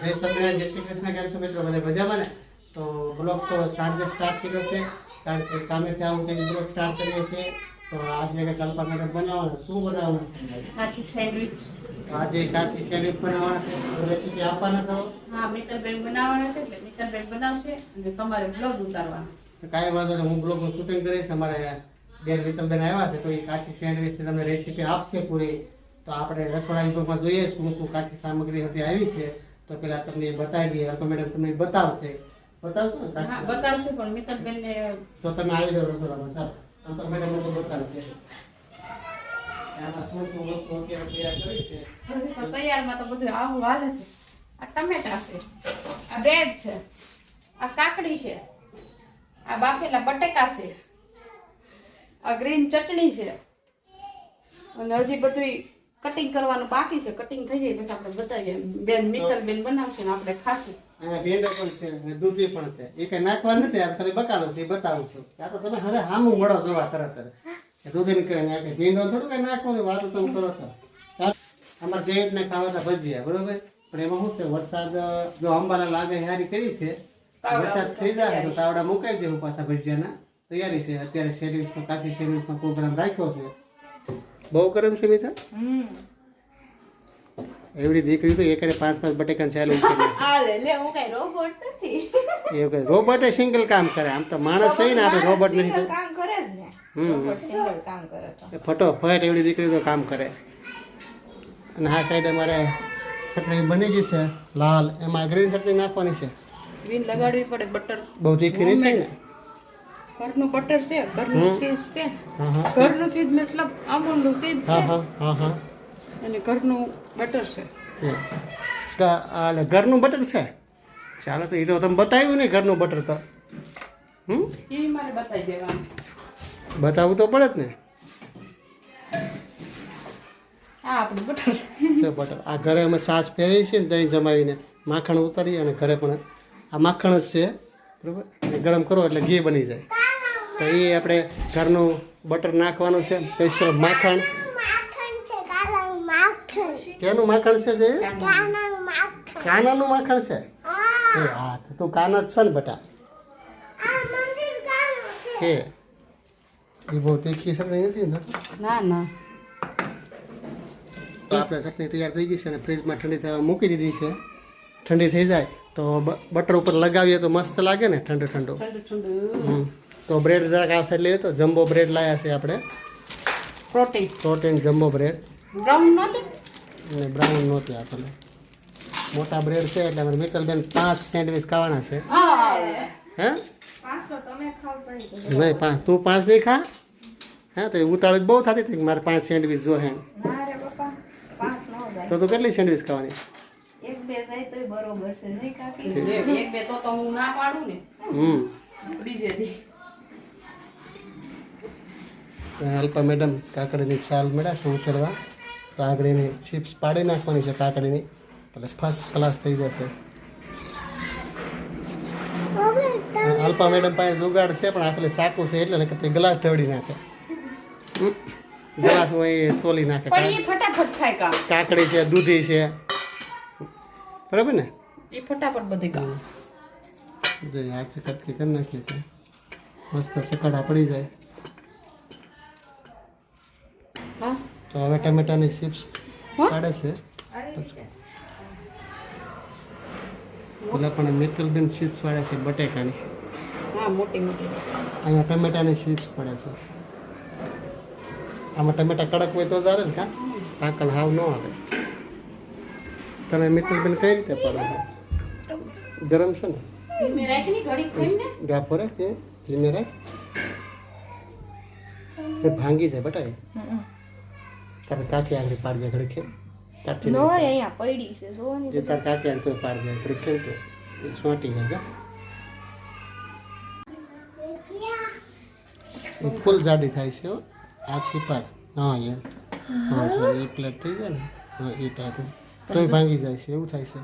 જય સ્વામિનારાયણ જય શ્રી કૃષ્ણ કેમ છો મિત્રો? બધા મજામાં ને? તો બ્લોગ તો સાંજે સ્ટાર્ટ કર્યો છે. કારણ કે કામેથી આવું કંઈક બ્લોગ સ્ટાર્ટ કરીએ છીએ. તો આજે કંઈક કલ્પા મેડમ બનાવવાનું શું બનાવવાનું છે? આજે? સેન્ડવિચ આજે કાચી સેન્ડવિચ બનાવવાના છે. રેસીપી આપવાના છો? હા મિત્રબેન બનાવવાના છે. એટલે મિત્રબેન બનાવશે અને તમારે બ્લોગ ઉતારવાનો છે. તો કાંઈ વાંધો નહીં હું બ્લોગનું શૂટિંગ કરીશ. અમારે બેન મિત્રબેન આવ્યા છે. તો એ કાચી સેન્ડવિચ તમને રેસીપી આપશે પૂરી. તો આપણે રસોડા વિભાગમાં જોઈએ શું શું કાચી સામગ્રી હતી આવી છે. તો પેલા તમને બતાવી દઈએ. અલ્પા મેડમ તમને બતાવશે. બતાવશો ને? હા બતાવશે પણ મિત્તલબેનને તો તમે આવી જાઓ રસોડામાં. ચાલો આમ મેડમ તો બતાવશે. હજી તો તૈયારમાં તો બધું આવું હાલે છે. આ ટમેટા છે આ બ્રેડ છે આ કાકડી છે આ બાફેલા બટેકા છે આ ગ્રીન ચટણી છે. અને હજી બધું કટિંગ કરવાનું બાકી છે કટિંગ થઈ જાય પછી આપણે બતાવીએ. બેન મિત્તલબેન બનાવશે ને આપણે ખાશું. ભેંડો પણ છે દૂધી પણ છે. એ કઈ નાખવા નથી આ ખાલી બકાલો છે એ બતાવું છું. આ તો તમે હવે હામું મળો જોવા તરત જ. કઈ નાખે ભીંડો થોડું કઈ નાખવાનું વાતો તમે કરો છો. અમારે જેઠ ને ખાવાના ભજીયા બરોબર? પણ એમાં શું છે વરસાદ જો અંબાલા લાગે હારી કરી છે વરસાદ થઈ જાય તો તાવડા મુકાઈ દેવું પાછા ભજીયાના. તૈયારી છે અત્યારે શેરવીસમાં કાશી શેરવીસમાં પ્રોગ્રામ રાખ્યો છે. બહુ કરમ છે મીઠા એવડી દીકરી તો એકરે પાંચ પાંચ બટેકાને સેલ કરી હાલે લે હું કઈ રોબોટ એવું રોબોટ સિંગલ કામ કરે. આમ તો માણસ છે ને આપણે રોબોટ નથી કામ કરે જ ને. હમ. રોબોટ સિંગલ કામ કરે તો. ફટોફટ એવડી દીકરી તો કામ કરે. અને આ સાઈડ અમારે ચટણી બની ગઈ છે લાલ. એમાં ગ્રીન ચટણી નાખવાની છે. ગ્રીન લગાડવી પડે બટર બહુ દીકરી થઈ થાય ને? ઘરનું બટર છે ઘરનું ચીઝ છે. ઘરનું ચીઝ મતલબ અમૂલનું ચીઝ છે. અને ઘરનું બટર છે. ઘરનું બટર છે? ચાલો તો એ તો તમે બતાવ્યું ને ઘરનું બટર તો. હમ? એ મારે બતાવી દેવાનું. બતાવવું તો પડે જ ને. આ આપણું બટર છે બટર આ ઘરે અમે સાસ ફેરવી છે ને દહીં જમાવીને માખણ ઉતારી અને ઘરે પણ આ માખણ જ છે. બરાબર? ગરમ કરો એટલે ઘી બની જાય. તો એ આપણે ઘરનું બટર નાખવાનું છે સ્પેશિયલ માખણ. કેનું માખણ છે જે કાનાનું માખણ છે? હા તો તું કાના જ છો ને બટા. છે. એ બહુ તીખી ચટણી નથી ને? ના ના. તો આપણે ચટણી તૈયાર થઈ ગઈ છે અને ફ્રીજમાં ઠંડી થવા મૂકી દીધી છે. ઠંડી થઈ જાય તો બટર ઉપર લગાવીએ તો મસ્ત લાગે ને ઠંડુ ઠંડુ. ઠંડુ ઠંડુ. તો બ્રેડ જરાક આ સાઈડ તો જમ્બો બ્રેડ લાયા છે આપણે. Protein protein jumbo bread brown નહોતી? અને બ્રાઉન નહોતી આપેલે મોટા બ્રેડ છે એટલે અમારે મિત્તલબેન પાંચ સેન્ડવિચ ખાવાના છે. હે. પાંચ તો તમે ખાવ પડી નહીં પાંચ. તું પાંચ નહીં ખા? હા તો એ ઉતાવળ બહુ થતી હતી મારે પાંચ સેન્ડવિચ જો હે. તો તું કેટલી સેન્ડવિચ ખાવાની? એક અલ્પા મેડમ કાકડીની છાલ મળ્યા છે ઉછળવા. કાકડીની ચિપ્સ પાડી નાખવાની છે કાકડીની. એટલે ફર્સ્ટ ક્લાસ થઈ જશે. અલ્પા મેડમ પાસે જુગાડ છે પણ આપણે સાકું છે એટલે કે તે ગ્લાસ ઢવડી નાખે. ગ્લાસ હોય સોલી નાખે. ફટાફટ થાય કામ કાકડી છે દૂધી છે. બરાબર ને? એ ફટાફટ બધી કામ જે હાથે કટકી કરી નાખીએ છીએ મસ્ત સકડા પડી જાય હા તો હવે ટમેટાની ચિપ્સ? પાડે છે. પેલા પણ મિત્રબેન ચિપ્સ પાડે છે બટેકાની. અહીંયા ટમેટાની ચિપ્સ પડે છે. આમાં ટમેટા કડક હોય તો ચાલે ને કા? પાકલ હાવ ન આવે. તમે મિત્રબેન કઈ રીતે પાડો ગરમ છે ને? મેં રાખી ધીમે રાખ. ભાંગી જાય બટાઈ તારે કાકી આગળ પાડજે ઘડી ખેમ તારથી નો અહીંયા પડી છે સોની એ તાર કાકી આગળ તો પાડજે ઘડી ખેમ તો? એ સોંટી જાય જા. ફૂલ જાડી થાય છે હો. આ છીપાડ. હા એ હા જો એ પ્લેટ થઈ જાય ને હા એ ટાઈપ તોય ભાંગી જાય છે એવું થાય છે.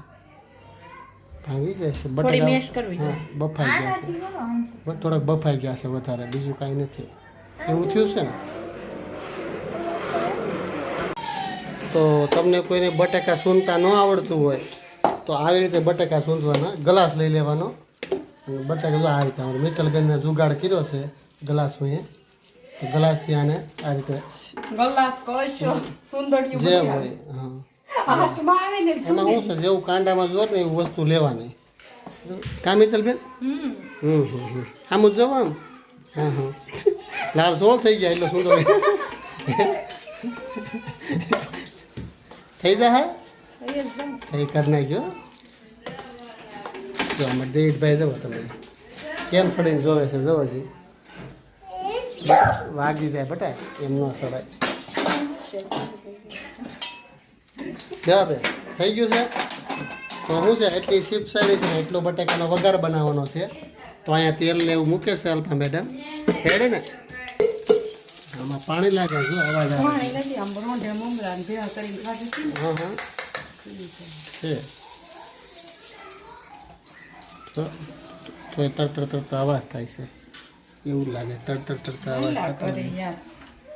ભાંગી જાય છે થોડી બટાકા મેશ કરવી હા બફાઈ ગયા છે? થોડાક બફાઈ ગયા છે વધારે બીજું કાંઈ નથી. એવું થયું છે ને? તો તમને કોઈને બટાકા સૂનતા ન આવડતું હોય તો આવી રીતે બટેકા સૂંધવાના ગ્લાસ લઈ લેવાનો. અને બટેકા જો આ રીતે અમારે મિત્તલબેનને જુગાડ કર્યો છે ગ્લાસમાં એ. તો ગ્લાસથી આને આ રીતે ગલાસ જે હોય હા. એમાં શું છે જેવું કાંડામાં જોર ને એવું વસ્તુ લેવાની. કા મિત્તલબેન? હમ. હમ હમ હમ. આમ જ જવો આમ. હા હા. લાલ સોળ થઈ ગયા એટલે સુંદર. થઈ જાય? થઈ કરી નાખજો. જો આમાં દેવીભાઈ જવો તમે. કેમ ફળીને જોવે છે જવો છે વાગી જાય બટા એમ ન સડાય જવા બે થઈ ગયું છે? તો શું છે એટલી શીપ છે એટલો બટાકાનો વઘાર બનાવવાનો છે. તો અહીંયા તેલ ને એવું મૂકે છે અલ્પા મેડમ. હેડે ને? આમાં પાણી લાગે છે અવાજ આવે પાણી નથી આમ રોંઢે મમરા ને ભેળા કરીને ખાધું છે ને. હા હા. છે. તો તો તરતર તરતા અવાજ થાય છે. એવું લાગે તરતર તરતા અવાજ થતો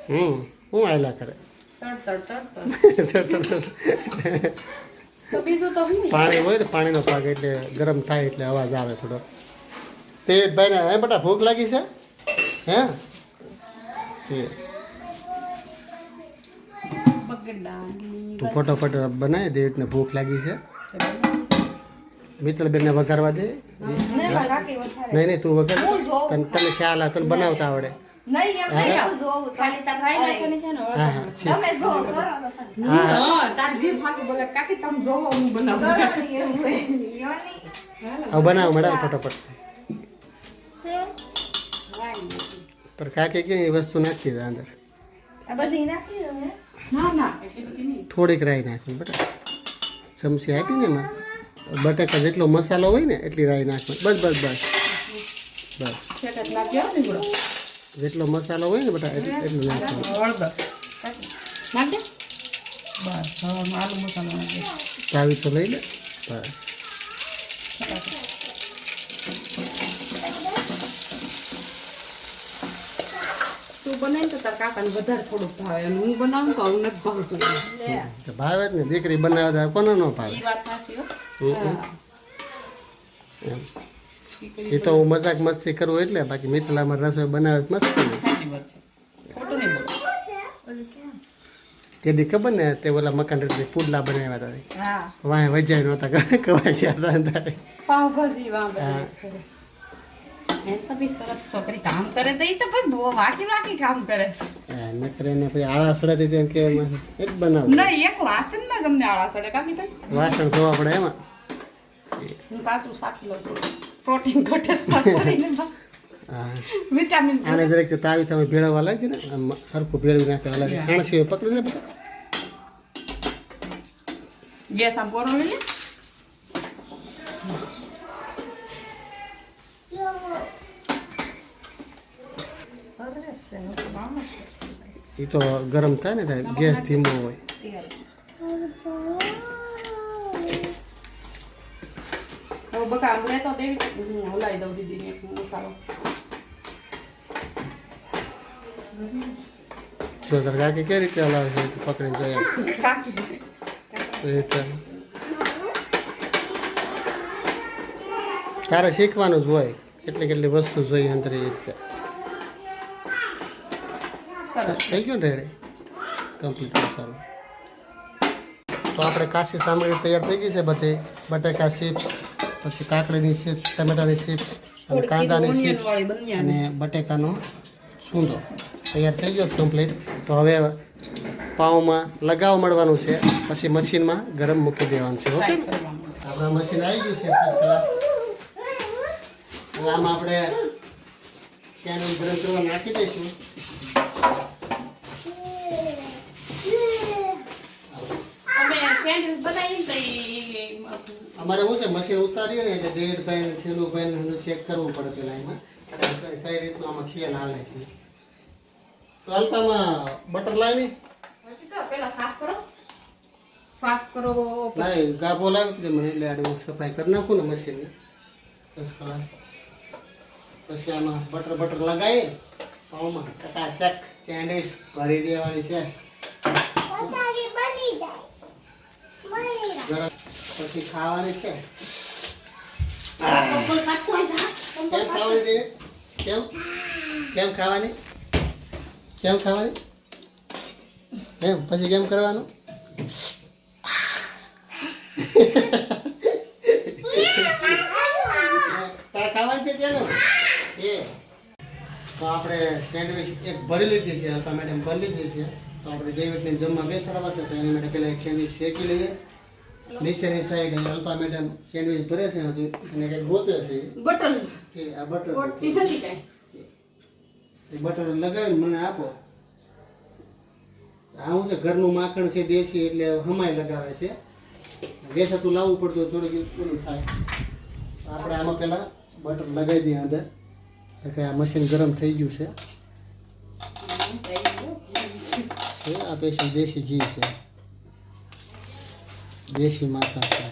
હમ હું આયલા કરે? પાણી હોય ને પાણીનો પાક એટલે ગરમ થાય એટલે અવાજ આવે થોડો તે ભાઈને હે બેટા ભૂખ લાગી છે? હે? તે ફટોફટ બનાવી દે એટલે ભૂખ લાગી છે. મિત્રબેનને વઘારવા દે. ને કાકી વધારે. નહીં નહીં તું વઘાર. તને તને ખ્યાલ આવે તને બનાવતા આવડે. નહીં એમ નહીં હું? જોઉં. તો. ખાલી તાર રાઈ નાખવાની છે ને હા હા છે તમે જો કરો હા. હા. તાર જે ભાષા બોલે કાકી તમે જોવો હું બનાવું. મેડમ ફટોફટ. પર કાકે કે એ વસ્તુ નાખી દે અંદર આ બધી નાખી દઉં હે? ના ના એટલી બધી નહીં થોડીક રાઈ નાખવી બટા ચમચી આપી ને એમાં બટાકા જેટલો મસાલો હોય ને એટલી રાઈ નાખવી બસ બસ બસ. બસ. જેટલો મસાલો હોય ને બટા એટલું એટલું નાખવાનું. ચાવી તો લઈ લે. બસ તું બનાવી તો તાર કાકાને વધારે થોડુંક ભાવે અને હું બનાવું તો હું ભાવતું તો ભાવે જ ને દીકરી બનાવે તો કોને ન ભાવે? એ વાત સાચી તો હું મજાક મસ્તી કરું એટલે બાકી મિથલામાં રસોઈ બનાવે મસ્તી મસ્ત ને. સાચી વાત છે. ખોટું નહીં બોલો. ઓલું ક્યાં? તે દી ખબર ને તે ઓલા મકાન રેડી પુડલા બનાવ્યા હતા. હા. વાંહે વજાય નહોતા કવાઈ ગયા હતા. પાવભાજી વાં બધા કરે. એ તો બી સરસ છોકરી કામ કરે તો એ તો ભાઈ બહુ વાકી વાકી કામ કરે છે આ નકરે ને પછી આળા સડાતી તેમ કે એમાં એ જ બનાવું નહીં એક વાસણમાં જ અમને આળા સડે કાપી થાય વાસણ ધોવા પડે એમાં હું કાચું શાકી લઉં છું પ્રોટીન ઘટે ખાસ કરીને એમાં. હા વિટામિન આને જરાક તાવી તમે ભેળવવા લાગી ને આમ હરખું ભેળવી નાખવા લાગે ખાણસી હોય પકડી ને બધા ગેસ આમ કોરો લઈ લે સરસ છે હું તો મામા છું. એ તો ગરમ થાય ને સાહેબ ગેસ ધીમો હોય. જો સર કાકી કઈ રીતે હલાવે છે પકડીને જોઈએ તારે શીખવાનું જ હોય કેટલી કેટલી વસ્તુ જોઈએ અંદર એ રીતે. થઈ ગયું ને રેડી? કમ્પ્લીટ મસાલો તો આપણે કાશી સામગ્રી તૈયાર થઈ ગઈ છે બધી. બટાકા ચિપ્સ પછી કાકડીની ચિપ્સ ટમેટાની ચિપ્સ અને કાંદાની સીપ્સ ચિપ્સ અને બટેકાનો સૂંદો. તૈયાર થઈ ગયો કમ્પ્લીટ તો હવે પાઉંમાં લગાવ મળવાનું છે. પછી મશીનમાં ગરમ મૂકી દેવાનું છે. ઓકે આપણા મશીન આવી ગયું છે આમાં આપણે ક્યાંનું ગરમ કરવા નાખી દઈશું અમે સેન્ડવિચ બનાવી તો ઈ અમારે શું છે મશીન ઉતારીએ ને એટલે દેડભાઈ ને છેલ્લુભાઈ ને ચેક કરવું પડે પેલા એમાં. કઈ- કઈ રીતનું આમાં ખીયલ હાલે છે. તો અલ્પામાં બટર લાવી? પેલા સાફ કરો. સાફ કરો પછી લાવી ગાભો લાવી દે મને એટલે આડે સફાઈ કરી નાખું ને મશીનની. કલાક પછી આમાં બટર બટર લગાવી પાઉમાં ચકાચક સેન્ડવીચ ભરી દેવાની છે. ગરમ પછી ખાવાની છે. કેમ ખાવાની છે કેમ? કેમ ખાવાની? કેમ ખાવાની? કેમ પછી કેમ કરવાનું? ખાવાની છે ત્યાં એ. તો આપણે સેન્ડવિચ એક ભરી લીધી છે અલ્પા મેડમ ભરી લીધી છે. તો આપણે ડેવિડને જમવા બેસાડવા છે તો એની માટે પહેલાં એક સેન્ડવિચ શેકી લઈએ. નીચેની સાઈડ અલ્પા મેડમ સેન્ડવિચ ભરે છે હજુ અને કંઈક ગોતે છે. બટર. કે આ બટર ગોટતી નથી કાંઈ. બટર લગાવીને મને આપો. આ છે ઘરનું માખણ છે દેશી એટલે હમાય લગાવે છે. વેસાતું લાવવું પડતું થોડી થોડીક ઓલું થાય. આપણે આમાં પહેલાં બટર લગાવી દઈએ અંદર. કે આ મશીન ગરમ થઈ ગયું છે. આ સ્પેશિયલ દેશી ઘી છે. દેશી માખણ છે.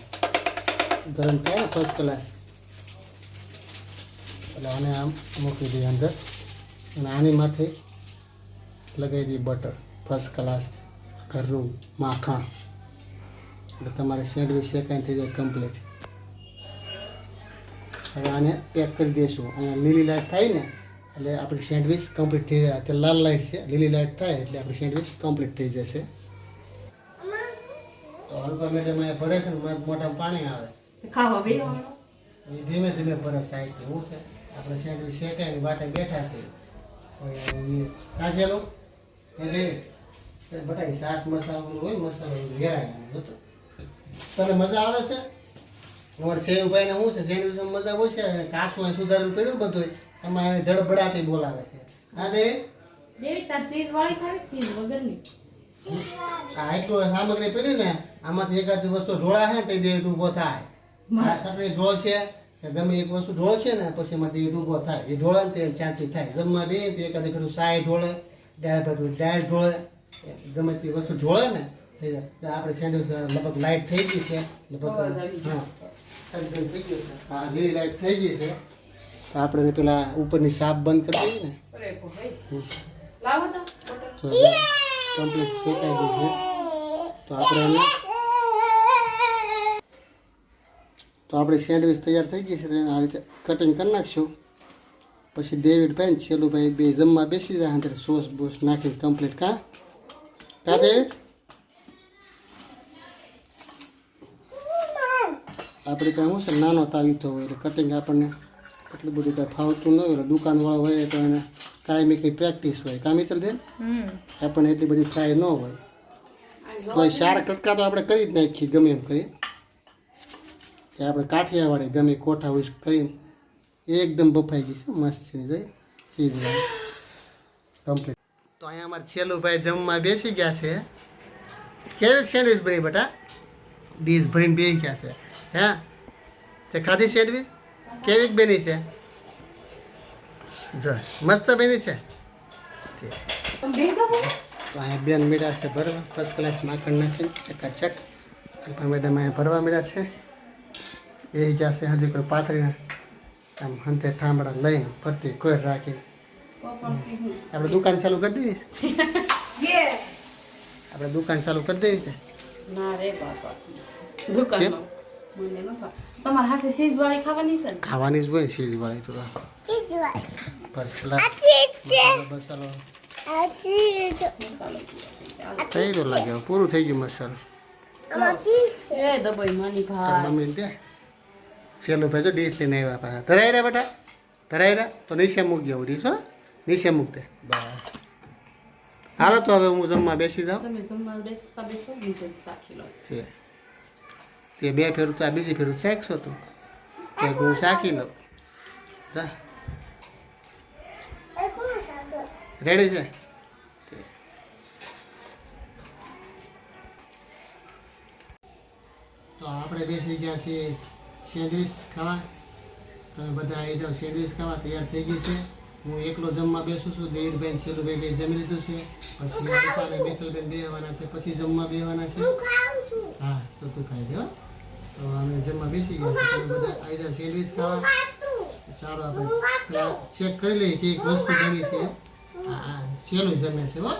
ગરમ થાય ને ફર્સ્ટ ક્લાસ એટલે આને આમ મૂકી દઈએ અંદર. અને આની માથે લગાવી દઈએ બટર ફર્સ્ટ ક્લાસ ઘરનું માખણ. એટલે તમારે સેન્ડવિચ સેકન્ડ થઈ જાય કમ્પ્લીટ હવે આને પેક કરી દઈશું. અહીંયા લીલી લાઇટ થાય ને, એટલે આપણી સેન્ડવિચ કમ્પ્લીટ થઈ જાય. અત્યારે લાલ લાઇટ છે, લીલી લાઇટ થાય એટલે આપણી સેન્ડવિચ કમ્પ્લીટ થઈ જશે. તો હલકા મેડમ અહીંયા ભરે છે ને મો- મોઢામાં પાણી આવે. ખાવા બેસવાનું. એ ધીમે ધીમે ભરે સાઈડથી શું છે. આપણે સેન્ડવિચ શેકાઈને વાટે બેઠા છે. કાચેલો એ દે એ બટાઈ શાક મસાલો હોય મસાલો વેરાય હતો. તને મજા આવે છે? અમારે સેવભાઈને શું છે સેન્ડવિચમાં મજા હોય છે? અહીં સુધારેલું પડ્યું બધું એમાં ધડબડાટી બોલાવે છે. હા દેવી? દેવી તાર ચીઝ વાળી ખાવી ચીઝ વગરની? આ તો સામગ્રી પડી ને આમાંથી એકાદ વસ્તુ ઢોળા છે તે તો ઊભો થાય. આ સટરી ઢોળ છે કે ગમે એક વસ્તુ ઢોળ છે ને પછી એમાંથી એ ઊભો થાય. એ ઢોળે ને તે ત્યાંથી થાય. જમવા બે તો એકાદ કરું સાય ઢોળે દાળ ભાતું દાળ ઢોળે. ગમે તે વસ્તુ ઢોળે ને આપણે સેન્ડવિચ લગભગ લાઇટ થઈ ગઈ છે. લગભગ. હા. લીલી લાઇટ થઈ ગઈ છે. તો આપણે પેલા ઉપરની સાપ બંધ કરી દઈએ ને. લાવો તો કમ્પ્લીટ શેકાઈ ગઈ છે તો આપણે એને તો આપણી સેન્ડવિચ તૈયાર થઈ ગઈ છે, તો એને આ રીતે કટિંગ કરી નાખશું. પછી ડેવિડ ભાઈ ને છેલ્લુભાઈ બે જમવા બેસી જાય અંદર સોસ બોસ નાખીને કમ્પ્લીટ કા? કા ડેવિડ આપણે ત્યાં શું છે? નાનો તાવીતો હોય, એટલે કટિંગ આપણને એટલું બધું કાંઈ ફાવતું ન હોય, એટલે દુકાનવાળો હોય તો એને કાયમી કંઈ પ્રેક્ટિસ હોય. કામી ચાલ બેન આપણને એટલી બધી થાય ન હોય. કોઈ સાર કટકા તો આપણે કરી જ નાખીએ ગમે એમ કરી. કે આપણે કાઠિયાવાડી ગમે કોઠા હોય કરીને એકદમ બફાઈ ગઈ છે મસ્ત છે જઈ સીઝ કમ્પ્લીટ તો અહીંયા અમારે છેલ્લું ભાઈ જમવા બેસી ગયા છે. કેવી સેન્ડવિચ બની બેટા? ડીશ ભરીને બેસી ગયા છે. હે? તે ખાધી સેન્ડવિચ કેવી બની છે? જો મસ્ત બની છે. તો અહીંયા બેન મીડા છે ભરવા. ફર્સ્ટ ક્લાસ માખણ નાખીને ચકાચક. પણ મેડમ અહીંયા ભરવા મીડા છે. એ ગયા છે હજી કોઈ પાથરીને આમ હંતે ઠામડા લઈને ફરતી કોઈ રાખીને. આપણે દુકાન ચાલુ કરી દેવી છે? આપણે દુકાન ચાલુ કરી દેવી છે? ના રે બાપા. દુકાન તમારા હાથે ચીઝ ખાવાની છે ખાવાની જ હોય ને તો વાળી તો ફર્સ્ટ ક્લાસ મસાલો થઈ ગયો લાગે પૂરું થઈ ગયું મસાલો. છેલ્લું ભાઈ ડીશ લઈને આવ્યા પાછા. ધરાઈ રહ્યા બેટા? ધરાઈ રહ્યા? તો નીચે મૂકી આવું ડીશ હો. નીચે મૂક દે. બસ. હાલો તો હવે હું જમવા બેસી જાઉં. તમે જમવા બેસતા બેસો બીજે સાખી લો તે. તે બે ફેરું તો આ બીજી ફેરું શાકશો તું તે હું શાકી લઉં જા રેડી છે? તો આપણે બેસી ગયા છીએ સેન્ડવીચ ખાવા. તમે બધા આવી જાઓ સેન્ડવીચ ખાવા તૈયાર થઈ ગઈ છે. હું એકલો જમવા બેસું છું દેવીભાઈ છેલ્લુભાઈ બે જમી લીધું છે. પછી અને મિત્તલબેન છે. પછી જમવા બેવાના છે. હા તો તું ખાઈ દો તો અમે જમવા બેસી ગયા તમે બધા આવી જાઓ સેન્ડવીચ ખાવા. ચાલો આપણે ચેક કરી લઈએ કે એક વસ્તુ બની છે. હા હા છેલ્લું જમે છે હો.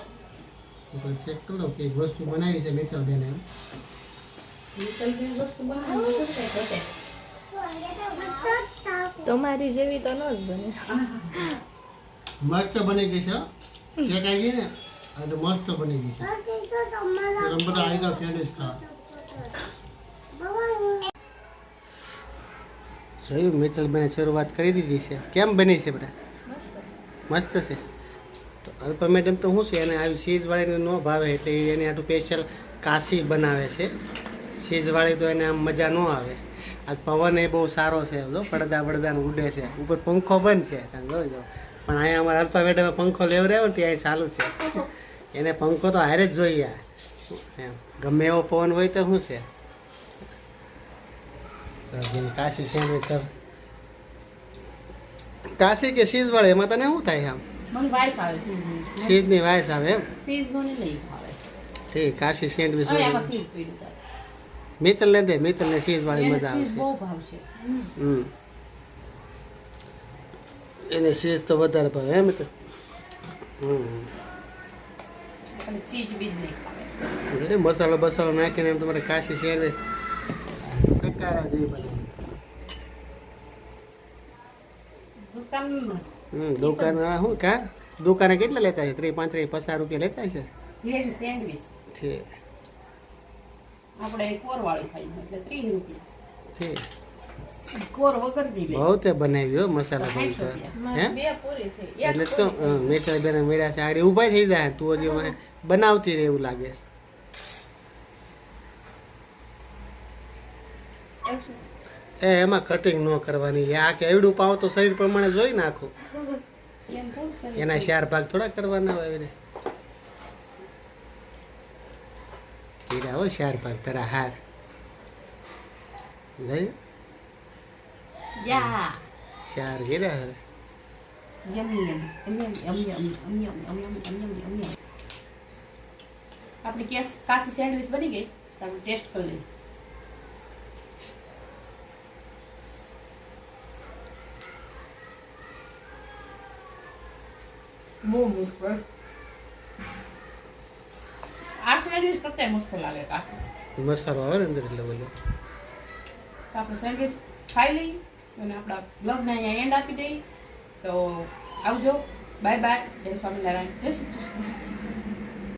પણ ચેક કરી લઉં કે વસ્તુ બનાવી છે મિત્તલબેન એમ. તમારી જેવી તો ન જ બને. મસ્ત બની ગઈ છે હો. શેકાઈ ગઈ ને? એટલે મસ્ત બની ગઈ છે. બધા આવી જાઓ સેન્ડવિચ ખાવા જોયું મિત્તલબેને શરૂઆત કરી દીધી છે. કેમ બની છે બધા? મસ્ત છે? તો અલ્પા મેડમ તો શું છે, એને આવી ચીઝવાળીને ન ભાવે એટલે એને આટલું સ્પેશિયલ કાશી બનાવે છે. ચીઝવાળી તો એને આમ મજા ન આવે. આ પવન એ બહુ સારો છે, જો પડદા પડદાને ઉડે છે. ઉપર પંખો બંધ છે, તમે જોઈ પણ અહીંયા અમારા અલ્પા મેડમે પંખો લેવડાવ્યો ને ત્યાં ચાલુ છે. એને પંખો તો હારે જ જોઈએ. એમ. ગમે એવો પવન હોય તો શું છે? કાશી સેન્ડવિચ કાશી કે સીઝવાળી એમાં તને શું થાય આમ? મને આવે સીઝની વાયસ આવે એમ? સીઝ મને નહીં ભાવે ઠીક કાશી સેન્ડવિચ સીઝ મિત્તલ ને દે મિત્તલ ને સીઝ વાળી મજા સીઝ આવશે બહુ ભાવશે. હમ. એને સીઝ તો વધારે ભાવે એમ તો હમ ચીઝ બીજ નહીં મસાલો બસાલો નાખીને તમારે કાશી સેન્ડવિચ ચકારા જેવી બને દુકાનમાં. હમ દુકાન શું કા? દુકાને કેટલા લેતા છે? ત્રીસ પાંત્રીસ પચાસ રૂપિયા લેતા છે? જેવી આપણે કોરવાળી ખાઈ એટલે ત્રીસ રૂપિયા. કોર વગર હો મસાલા સાઠ બનતો હે? બે પૂરી થઈ. એટલે તો મેચા બેન મેળા છે આડી ઊભા થઈ જાય તું હજી મને બનાવતી રહે એવું લાગે છે. એ એમાં કટિંગ ન કરવાની. આ કે એવડું પાવ તો શરીર પ્રમાણે જોઈ નાખો. એના શેર ભાગ થોડા કરવાના હોય એને પીડા હોય ચાર ભાગ તારા હાર લઈ ચાર ગીરા હવે આપણી કેસ કાસી સેન્ડવિચ બની ગઈ તો આપણે ટેસ્ટ કરી લઈએ બહુ મસ્ત આ સેન્ડવિચ કરતા મસ્ત લાગે કાશી મસાલો આવે ને અંદર એટલે બોલો તો આપણે સેન્ડવિચ ખાઈ લઈએ અને આપણા બ્લોગને અહીંયા એન્ડ આપી દઈએ તો આવજો બાય બાય જય સ્વામિનારાયણ જય શ્રી કૃષ્ણ